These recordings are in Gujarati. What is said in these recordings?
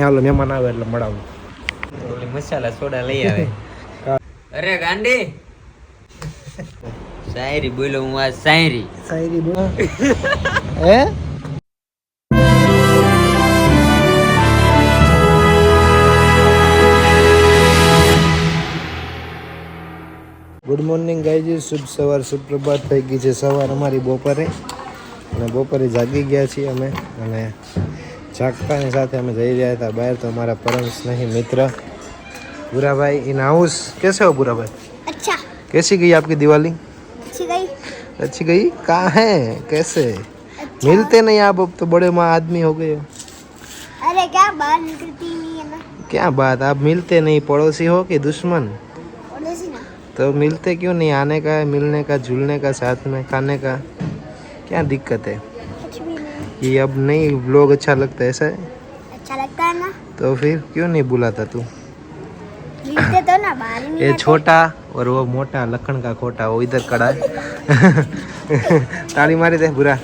હાલો મહેમાન આવે એટલે મળાવું. ઓલી મસાલા સોડા લઈ આવે. અરે ગાંડી! શાયરી બોલો હું આ શાયરી. શાયરી બોલો. હે? Good morning ગાયજી. શુભ સવાર સુપ્રભાત. થઈ ગઈ છે સવાર અમારી બપોરે. અને બપોરે જાગી ગયા છીએ અમે. અને જાગતાની સાથે અમે જઈ રહ્યા હતા બહાર તો અમારા પરમ સ્નેહી મિત્ર बुरा भाई इन हाउस कैसे हो बुरा भाई अच्छा कैसी गई आपकी दिवाली अच्छी गई अच्छी गई कहाँ है कैसे मिलते नहीं आप अब तो बड़े माँ आदमी हो गए हो अरे क्या बाहर निकलती नहीं है ना क्या बात आप मिलते नहीं पड़ोसी हो कि दुश्मन पड़ोसी ना तो मिलते क्यों नहीं आने का मिलने का झूलने का साथ में खाने का क्या दिक्कत है कुछ भी नहीं ये अब नहीं लोग अच्छा लगता है ऐसा है अच्छा लगता है ना तो फिर क्यों नहीं बुलाता तू मिलते तो ना बाहर ही नहीं ये आते। छोटा और वो मोटा लखन का खोटा वो इधर खड़ा है તાળી મારી દે બુરા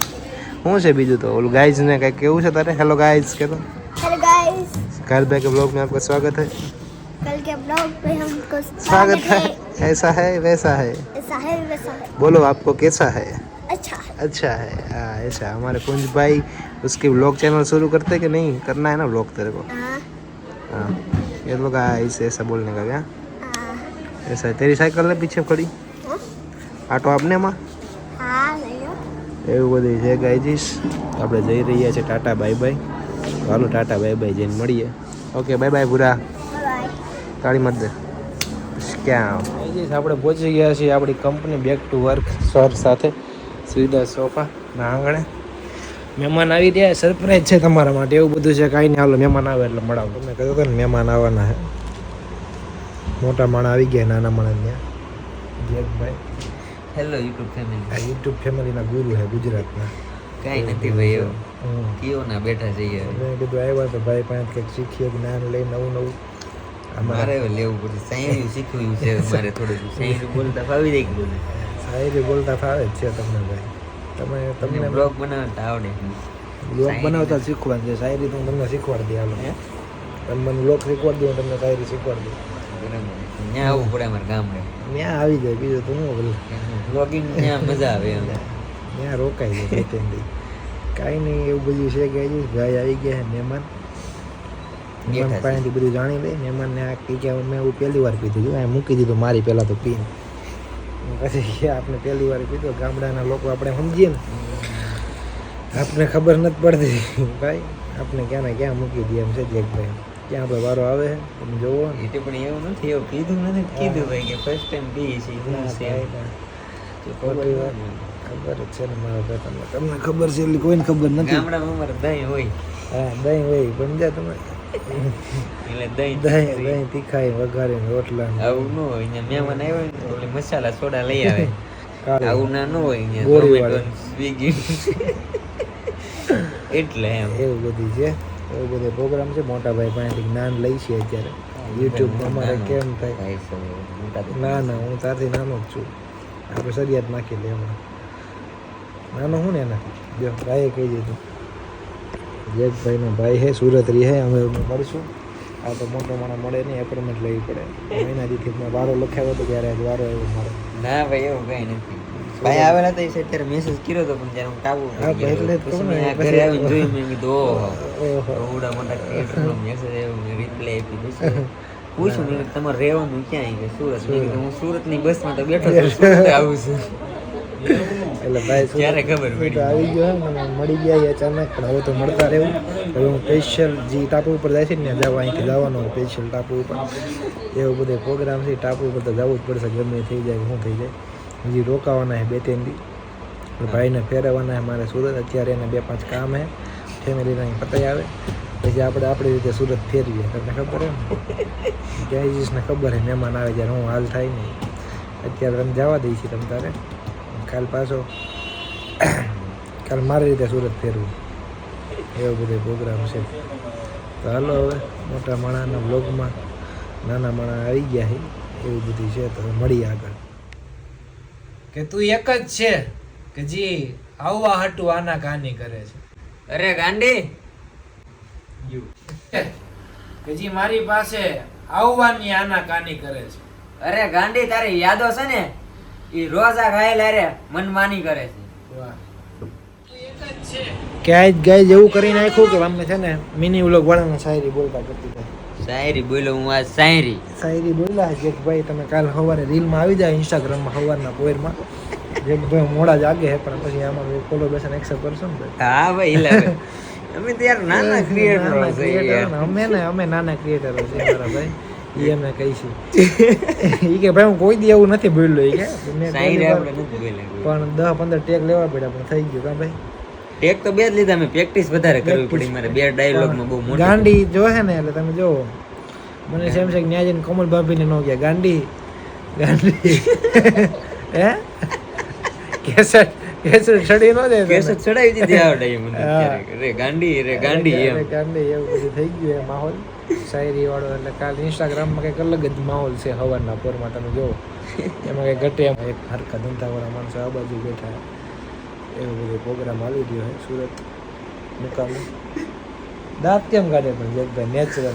શું છે બીજું તો ઓલું ગાઈઝ ને કઈ કેવું છે તારે હેલો ગાઈઝ કે તો हेलो गाइस घर भाई के ब्लॉग में आपका स्वागत है कल के ब्लॉग पे हमको स्वागत है ऐसा है वैसा है ऐसा है वैसा है बोलो आपको कैसा है अच्छा है अच्छा है हाँ ऐसा हमारे कुंज भाई उसके ब्लॉग चैनल शुरू करते कि नहीं करना है ना ब्लॉग तेरे को हाँ हाँ ये लोग ऐसे ऐसा बोलने का क्या हाँ ऐसा है तेरी साइकिल है पीछे खड़ी हाँ? આટો આપને માં हाँ नहीं हो એવું બધું છે ગાઈજીસ આપણે જઈ રહ્યા છીએ ટાટા બાય બાય તો હાલો ટાટા બાય બાય જઈને મળીએ ઓકે બાય બાય પૂરા बाय તાળી મત દે ક્યાં ગાઈજીસ આપણે પહોંચી ગયા છીએ આપણી company back to work sir સાથે સુવિધા સોફા ના આંગણે. મહેમાન આવી રહ્યા સરપ્રાઈઝ છે તમારા માટે એવું બધું છે કાંઈ નહીં. હાલો મહેમાન આવે એટલે મળાવો. તમે કહ્યું હતું ને મહેમાન આવવાના છે. મોટા માણા આવી ગયા નાના માણા ત્યાં. જેકભાઈ હેલો યુટ્યુબ ફેમિલી આ યુટ્યુબ ફેમિલીના ગુરુ છે ગુજરાતના. કાંઈ નથી ભાઈ એવું. ના બેઠા જઈએ મેં કીધું આવ્યા તો ભાઈ પાંચ કંઈક શીખીએ જ્ઞાન લઈ નવું નવું મારે લેવું પડશે. શાયરી શીખવું છે મારે થોડું. શાયરી બોલતા ફાવી જાય કે બધું શાયરી બોલતા ફાવે જ છે તમને ભાઈ. તમે તમને બ્લોગ બનાવતા આવડે બ્લોગ બનાવતા શીખવાનું છે. શાયરી તો હું તમને શીખવાડી દે આવડે તમે મને બ્લોગ શીખવાડી દઉં તમને શાયરી શીખવાડી દઉં. ત્યાં આવવું પડે અમારે ગામડે. ત્યાં આવી જાય બીજું તો હું બોલું. બ્લોગિંગ ત્યાં મજા આવે એમ. ત્યાં રોકાઈ જાય બે કાંઈ નહીં એવું બધું છે કે હજી ભાઈ આવી ગયા છે મહેમાન. મહેમાન પાસેથી બધું જાણી લે મહેમાનને આ કે મેં એવું પહેલી વાર પીધું હતું મૂકી દીધું મારી પહેલાં તો પીને. પછી આપણે પહેલી વાર કીધું ગામડાના લોકો આપણે સમજીએ ને. આપણે ખબર નથી પડતી. ભાઈ આપણે ક્યાં ને ક્યાં મૂકી દઈએ એમ છે જેકભાઈ ક્યાં આપણે વારો આવે તમે જોવો એટલે પણ એવું નથી એવું કીધું નથી કીધું ભાઈ કે ફર્સ્ટ ટાઈમ પીએ છીએ છે ભાઈ. ખબર જ છે ને મારા ભાઈ તમને. તમને ખબર છે એટલે કોઈને ખબર નથી. ગામડામાં અમારે દહીં હોય. હા દહીં હોય પણ જા તમે? એટલે દહીં દહીં દહીં તીખાઈ વઘારીને રોટલા. આવું ન હોય અહીંયા મહેમાન આવ્યો ને તો ઓલી મસાલા સોડા લઈ આવે. આવું ના ન હોય અહીંયા ગોળી સ્વીગી એટલે એમ. એવું બધું છે. એવું બધો પ્રોગ્રામ છે. મોટા ભાઈ પાસેથી જ્ઞાન લઈ છે અત્યારે. યુટ્યુબમાં અમારે કેમ થાય? ના ના હું તારથી નાનો જ છું. આપણે સરિયાત નાખી લે હમણાં નાનો હું ને એના જો ભાઈએ કહી દીધું. જેકભાઈનો ભાઈ છે સુરત રહી હે અમે મળશું. આ તો મોટો માણસ મળે નહીં એપોઇન્ટમેન્ટ લેવી પડે. મહિના દીથી મેં વારો લખાયો હતો ત્યારે વારો આવ્યો મારો. ના ભાઈ એવું કઈ નથી. ભાઈ આવેલા હતા એ મેસેજ કર્યો હતો પણ જ્યારે હું ટાબુ હા, એટલે જ ગયો. કહું પછી મેં ઘરે આવીને જોયું મેં કીધું ઓહો. ઓહો. મોટા થિયેટરનો મેસેજ આવ્યો રિપ્લાય આપી પછી પૂછ્યું મેં તમારે રહેવાનું ક્યાં કે સુરત? મેં કીધું હું સુરતની બસમાં તો બેઠો છું સુરત આવું છું. એટલે ભાઈ ક્યારે ખબર પડી? આવી ગયો હે, મને મળી ગયા એ અચાનક પણ હવે તો મળતા રહેવું. હવે હું સ્પેશિયલ જે ટાપુ ઉપર જાય છે ને જાવ અહીંથી જવાનું સ્પેશિયલ ટાપુ ઉપર. એવો બધો પ્રોગ્રામ છે ટાપુ ઉપર તો જવું જ પડશે ગમે થઈ જાય શું થઈ જાય. હજી રોકાવાના છે બે ત્રણ દી. ભાઈને ફેરવવાના છે મારે સુરત. અત્યારે એને બે પાંચ કામ છે. ફેમિલીના અહીં પતાઈ આવે. પછી આપણે આપણી રીતે સુરત ફેરવીએ. તમને ખબર હે ને ખબર છે મહેમાન આવે જ્યારે હું હાલ થાય નહીં. અત્યારે તમે જવા દઈ છીએ તમે તારે. કાલ પાછો કાલ મારી રીતે સુરત ફેરવું. એવો બધો પ્રોગ્રામ છે. તો હાલો હવે મોટા માણાના બ્લોગમાં નાના માણા આવી ગયા છે. એવું બધું છે તો મળી આગળ. કે તું એક જ છે કે જે આવવા હટું આના કાની કરે છે. અરે ગાંડી. કે જે મારી પાસે આવવાની આના કાની કરે છે. અરે ગાંડી તારી યાદો છે ને? ઈ રોજા રે મનમાની કરે છે. ક્યાંય ગાય જેવું કરી નાખ્યું કે અમે છે ને મિની વ્લોગ વાળાને શાયરી બોલતા કરતી હતા. શાયરી બોલો હું આ શાયરી. શાયરી બોલ્યા છે કે ભાઈ તમે કાલ સવારે રીલમાં આવી જાય ઇન્સ્ટાગ્રામમાં સવારના પોરમાં. જે ભાઈ મોડા જાગે છે પણ પછી આમાં કોલો બેસન એક્સેપ્ટ કરશો ને હા ભાઈ લે અમે તો યાર નાના ક્રિએટરો છે અમે ને અમે નાના ક્રિએટરો છે મારા ભાઈ. ઈ અમે કહીશું એ કે ભાઈ હું કોઈ દી એવું નથી બોલ્યો. એ કે પણ દસ પંદર ટેક લેવા પડ્યા પણ થઈ ગયું કા ભાઈ? ટેક તો બે જ લીધા મેં પ્રેક્ટિસ વધારે કરવી પડી મારે. બે ડાયલોગમાં બહુ મોટી ગાંડી જોહે ને એટલે તમે જો મને સેમ છે કે ન્યા જઈને કોમલ ભાભીને નો ગયા. ગાંડી ગાંડી. હે? કેસેટ કેસેટ છડી નો જાય કેસ તને. ચડાવી દીધી આવડે મને હા. રે ગાંડી રે ગાંડી એમ. ગાંડી એવું બધું થઈ ગયું માહોલ. શાયરી વાળો એટલે કાલ ઇન્સ્ટાગ્રામમાં કંઈક અલગ જ માહોલ છે હવારના પોરમાં તમે જોવો એમાં કંઈ ઘટે એમ એક હરકા ધંધાવાળા માણસો આ બાજુ બેઠા. એવો બધો પ્રોગ્રામ આવી રહ્યો છે સુરત મુકામે. દાંત કેમ કાઢે પણ જગભાઈ? નેચરલ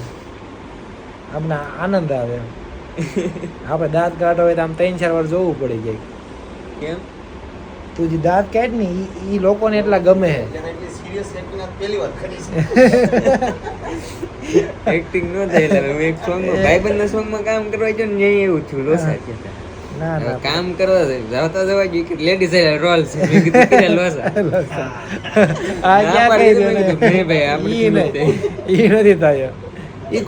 આપણે આનંદ આવે એમ. આપણે દાંત કાઢો હોય તો આમ ત્રણ ચાર વાર જોવું પડી જાય કેમ? તું જે દાંત કાઢ ને એ લોકોને એટલા ગમે એક્ટિંગ નો થાય એટલે હું એક સોંગ ભાઈબંધના સોંગમાં કામ કરવા ગયો ને ન્યાય એવું થયું લોસા કે ના ના કામ કરવા જતા જવા ગયું કે લેડીઝ રોલ છે. મેં કીધું કે લોસા. આ ક્યાં કહી દે નહીં ભાઈ, આપણે ઈ નથી. થાય. એ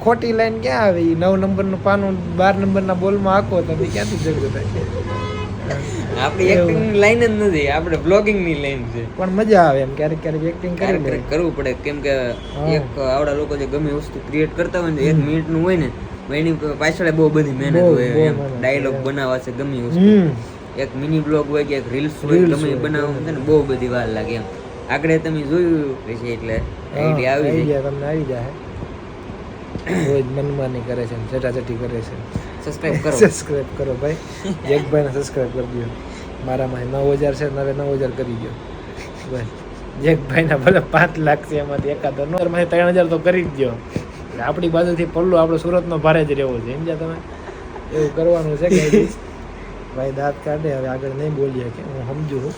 ખોટી લાઈન ક્યાં આવે? નવ નવ નંબરનું પાનું બાર નંબરના બોલમાં આખો તમે ક્યાંથી જગ્યા થાય? આપણી એક્ટિંગ લાઈન જ નથી આપણે બ્લોગિંગની લાઈન છે. પણ મજા આવે એમ ક્યારેક ક્યારેક એક્ટિંગ કરી કરવું પડે કેમ કે એક આવડા લોકો જે ગમે વસ્તુ ક્રિએટ કરતા હોય ને એક મિનિટનું હોય ને એની પાછળ બહુ બધી મહેનત હોય એમ ડાયલોગ બનાવવા છે ગમે વસ્તુ. એક મિની બ્લોગ હોય કે એક રીલ્સ હોય ગમે બનાવવા છે ને બહુ બધી વાર લાગે એમ. આગળ તમે જોયું પછી એટલે આઈડિયા આવી જાય. તમને આવી જાય. રોજ મનમાની કરે છે ચટાચટી કરે છે સબસ્ક્રાઇબ કરો. સબસ્ક્રાઇબ કરો ભાઈ. જેકભાઈને સબસ્ક્રાઇબ કરી દો મારામાં નવ હજાર છે નવે નવ હજાર કરી ગયો. બસ. જેકભાઈના ભલે પાંચ લાખ છે એમાંથી એકાદ નો. એમાંથી ત્રણ હજાર તો કરી જ ગયો એટલે આપણી બાજુથી પલ્લો આપણે સુરતનો ભારે જ રહેવો છે. સમજ્યા તમે? એવું કરવાનું છે કે ભાઈ દાંત કાઢે હવે આગળ નહીં બોલીએ કે હું સમજુ છું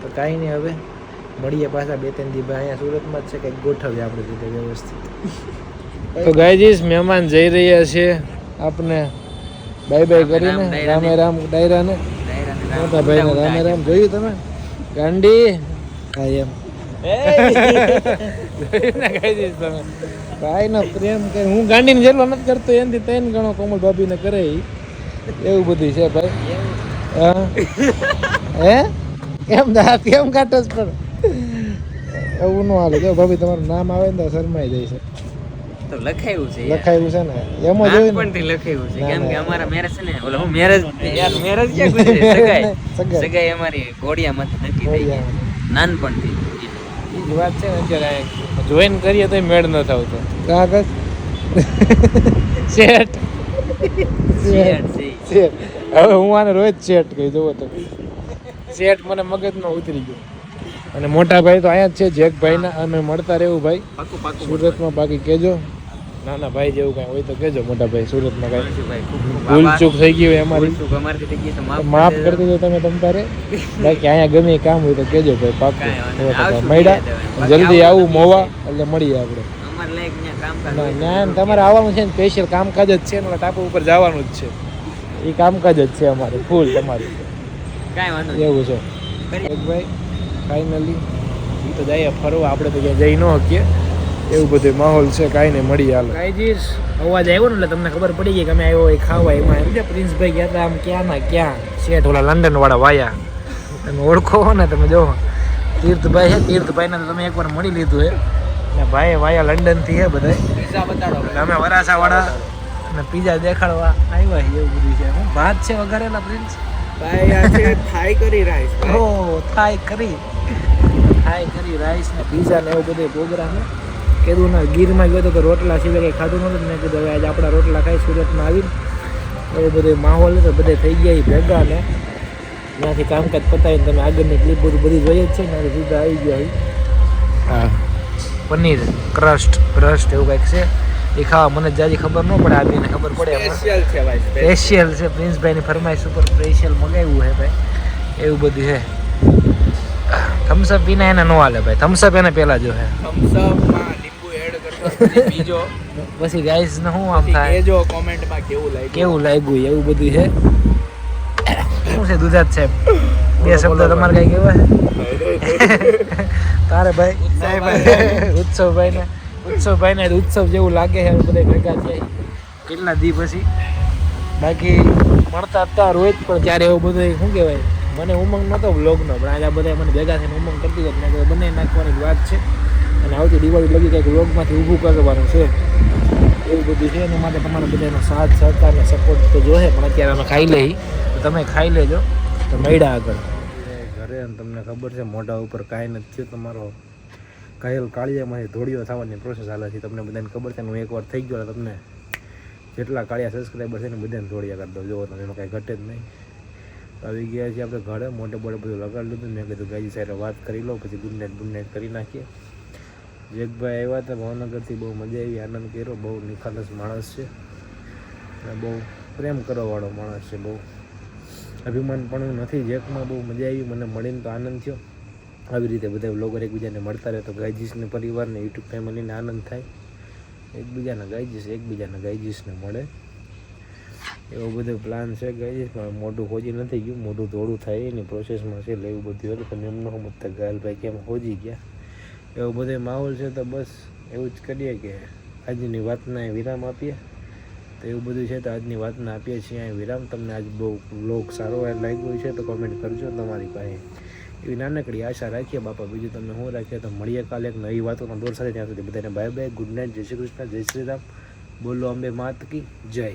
તો કાંઈ નહીં હવે મળીએ પાછા બે ત્રણ દી અહીંયા સુરતમાં જ છે કંઈક ગોઠવીએ આપણે રીતે વ્યવસ્થિત. તો ગાયજીસ મહેમાન જઈ રહ્યા છે. આપને બાય બાય કરીને રામે રામ ડાયરાને. મોટા ભાઈ રામે રામ જોયું તમે? ગાંડી? હા એમ. ને ભાઈનો પ્રેમ કે હું ગાંડીને જેટલો નથી કરતો એનાથી ત્રણ ગણો કોમલ ભાભીને કરે એવું બધું છે ભાઈ. હા. હે? એમ કેમ કાઢસ પણ એવું ન હાલે. જો ભાભી તમારું નામ આવે ને તો શરમાઈ જાય છે. તો લખાયું છે લખાયું છે ને? એમાં જોયું પણ થી લખાયું છે. કેમ કે અમારા મેરેજ છે ને ઓલો હું મેરેજ યાર મેરેજ કે ગુજરે સગાઈ. સગાઈ. સગાઈ અમારી ઘોડિયામાંથી નક્કી થઈ ગઈ. નાનપણથી. એ જ વાત છે ને અત્યારે. જોઈન કરીએ તો મેળ ન થાવતો કાગળ? શેટ શેટ. હવે હું આને રોજ શેટ કહી દઉં તો. શેટ મને મગજમાં ઉતરી ગયો. અને મોટા ભાઈ તો અહીંયા જ છે જેકભાઈના અમે મળતા રહેવું ભાઈ. સુરતમાં બાકી કેજો ના ના ભાઈ જેવું કાંઈ હોય તો કેજો મોટા ભાઈ સુરતમાં કાંઈ. ભૂલ. ચૂક થઈ ગઈ હોય અમારી. માફ કરી દેજો તમે તમ તારે. બાકી અહીંયા ગમે કામ હોય તો કેજો ભાઈ. આવશું મળ્યા. જલ્દી આવું મોવા એટલે મળીએ આપણે. ના તમારે આવવાનું છે ને સ્પેશિયલ કામકાજ જ છે ને ટાપુ ઉપર જવાનું જ છે. એ કામકાજ જ છે અમારે ફૂલ તમારું. કાંઈ એવું છે. ભાઈ ફાઇનલી તો જઈએ ફરવા. આપણે તો ક્યાં જઈ ન શકીએ. એવું બધું માહોલ છે કાંઈ નહીં મળી હાલ. કાંઈ અવાજ આવ્યો ને એટલે તમને ખબર પડી ગઈ કે અમે આવ્યો એ ખાવા એમાં. એમ છે પ્રિન્સભાઈ ગયા હતા આમ ક્યાં ના ક્યાં. શેઠ ઓલા લંડન વાળા વાયા. તમે ઓળખો હો ને તમે જો. તીર્થભાઈ છે તીર્થભાઈને તો તમે એકવાર મળી લીધું હે. ને ભાઈ વાયા લંડનથી હે બધા પીઝા બતાડો અમે વરાસાવાળા અને પીઝા દેખાડવા આવ્યા એવું બધું છે. હું ભાત છે વઘારેલા પ્રિન્સ? ભાઈ આ છે થાઈ કરી રાઈસ ઓ થાઈ કરી. થાઈ કરી રાઈસ ને પીઝા ને એવું બધું પ્રોગ્રામ કીધું ને ગીરમાં ગયો તો કે રોટલા સિવાય કંઈ ખાધું નહોતું મેં કીધું હવે આજે આપણા રોટલા ખાઈ સુરતમાં આવીને એવો બધો માહોલ હતો બધે થઈ ગયા ભેગા ને. ત્યાંથી કામકાજ પતાવીને તમે આગળની ક્લિપ બધું બધી જોઈએ જ છે ને સીધા આવી ગયા. હા. પનીર ક્રસ્ટ ક્રસ્ટ એવું કંઈક છે. એ ખાવા મને જાજી ખબર ન પડે આ બેને ખબર પડે સ્પેશિયલ છે ભાઈ સ્પેશિયલ છે પ્રિન્સભાઈની ફરમાઈશ ઉપર સ્પેશિયલ મગાવ્યું છે ભાઈ. એવું બધું છે થમ્સઅપ પીને એને નો હાલે ભાઈ. થમ્સઅપ એને પહેલા જો હે. થમ્સઅપમાં લીંબુ એડ કરશો પછી બીજો? પછી ગાઈસ ને શું આમ થાય? કેજો કોમેન્ટ કોમેન્ટમાં કેવું લાગ્યું? કેવું લાગ્યું એવું બધું છે? શું છે દુધાત છે બે શબ્દ તમારે કઈ કેવા છે? તારે ભાઈ ઉત્સવભાઈ ને ઉત્સવભાઈ ને ઉત્સવ જેવું લાગે છે બધા ભેગા થાય. કેટલા દી પછી? બાકી મળતા હતા જ પણ ત્યારે એવું બધું શું કહેવાય? મને ઉમંગ નહોતો બ્લોગનો પણ આજે બધા મને ભેગા થઈને ઉમંગ કરતી હતી મેં બંને નાખવાની વાત છે. અને આવતી દિવાળી લગી કંઈક વ્લોગમાંથી ઊભું કરવાનું છે. એવું બધું છે, એના માટે તમારા બધાનો સાથ, સહકાર અને સપોર્ટ તો જોઈએ પણ અત્યારે અમે ખાઈ લઈ. તો તમે ખાઈ લેજો. તો મળ્યા આગળ. ઘરે તમને ખબર છે, મોઢા ઉપર કાંઈ નથી થયું. તમારો ઘાયલ કાળિયામાંથી ધોળીઓ થવાની પ્રોસેસ હાલે છે. તમને બધાને ખબર છે હું એકવાર થઈ ગયો તમને જેટલા કાળિયા સબસ્ક્રાઈબર છે ને બધાને ધોળિયા કરી દો જોવો તમે, એમાં કાંઈ ઘટે જ નહીં. આવી ગયા છીએ આપણે ઘરે. મોટે મોટે બધું લગાડી લીધું. મેં કીધું ગાજી સાહેબ વાત કરી લો, પછી ગુડ નાઇટ ગુડ નાઇટ કરી નાખીએ. જેકભાઈ આવ્યા હતા, ભાવનગરથી બહુ મજા આવી, આનંદ કર્યો. બહુ નિખાલસ માણસ છે. અને બહુ પ્રેમ કરવાવાળો માણસ છે, બહુ. અભિમાન પણ નથી, જેકમાં બહુ મજા આવી, મને મળીને તો આનંદ થયો. આવી રીતે બધા બ્લોગર એકબીજાને મળતા રહે, તો ગાયજીસને પરિવારને, યુટ્યુબ ફેમિલીને આનંદ થાય. એકબીજાના ગાયજીસ એકબીજાના ગાયજીસને મળે. એવો બધો પ્લાન છે ગાયજીસ, પણ મોઢું ખોજી નથી ગયું, મોઢું થોડું થાય એની પ્રોસેસમાં છે એટલે એવું બધું હતું, પણ એમનો સમજતા ગાયલભાઈ કેમ ખોજી ગયા? એવો બધો માહોલ છે તો બસ એવું જ કરીએ કે આજની વાતના વિરામ આપીએ. તો એવું બધું છે તો આજની વાતને આપીએ છીએ અહીં વિરામ. તમને આજ બહુ લોક સારો લાગ્યો છે તો કોમેન્ટ કરજો તમારી પાસે. એવી નાનકડી આશા રાખીએ. બાપા, બીજું તમને શું રાખીએ તો મળીએ કાલે એક નવી વાતોના દોર સાથે. ત્યાં સુધી બધાને બાય બાય ગુડ નાઇટ જય શ્રી કૃષ્ણ. જય શ્રી રામ. બોલો અંબે માત કી જય.